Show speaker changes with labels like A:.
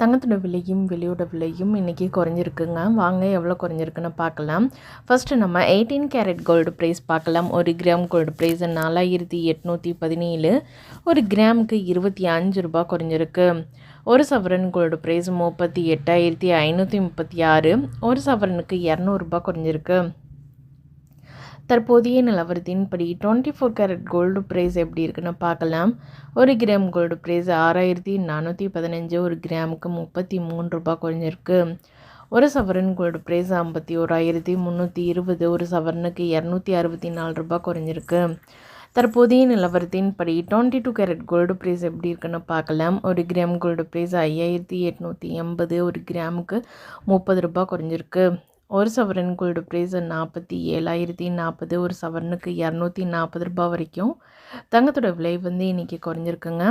A: தங்கத்தோட விலையும் வெளியோட விலையும் இன்றைக்கி குறைஞ்சிருக்குங்க. வாங்க எவ்வளோ குறைஞ்சிருக்குன்னு பார்க்கலாம். ஃபஸ்ட்டு நம்ம எயிட்டீன் கேரட் கோல்டு ப்ரைஸ் பார்க்கலாம். ஒரு கிராம் கோல்டு ப்ரைஸ் நாலாயிரத்தி எட்நூற்றி பதினேழு. ஒரு கிராமுக்கு இருபத்தி அஞ்சு ரூபா குறைஞ்சிருக்கு. ஒரு சவரன் கோல்டு ப்ரைஸ் முப்பத்தி எட்டாயிரத்தி ஐநூற்றி முப்பத்தி ஆறு. ஒரு சவரனுக்கு இரநூறுபா குறைஞ்சிருக்கு. தற்போதைய நிலவரத்தின்படி twenty four carat gold price எப்படி இருக்குன்னு பார்க்கலாம். ஒரு கிராம் கோல்டு ப்ரைஸ் ஆறாயிரத்தி நானூற்றி பதினஞ்சு ஒரு கிராமுக்கு முப்பத்தி மூணு ரூபாய் குறைஞ்சிருக்கு. ஒரு சவரன் கோல்டு ப்ரைஸ் ஐம்பத்தி ஓராயிரத்தி முந்நூற்றி இருபது ஒரு சவரனுக்கு இரநூத்தி அறுபத்தி நாலு ரூபாய் குறைஞ்சிருக்கு. தற்போதைய நிலவரத்தின்படி twenty two carat gold price எப்படி இருக்குன்னு பார்க்கலாம். ஒரு கிராம் கோல்டு ப்ரைஸ் ஐயாயிரத்தி எட்நூற்றி எண்பது ஒரு கிராமுக்கு முப்பது ரூபாய் குறைஞ்சிருக்கு. ஒரு சவரன் ப்ரைஸ் நாற்பத்தி ஏழாயிரத்தி நாற்பது ஒரு சவரனுக்கு இரநூத்தி நாற்பது ரூபாய் வரைக்கும். தங்கத்தோட விலை வந்து இன்றைக்கி குறைஞ்சிருக்குங்க.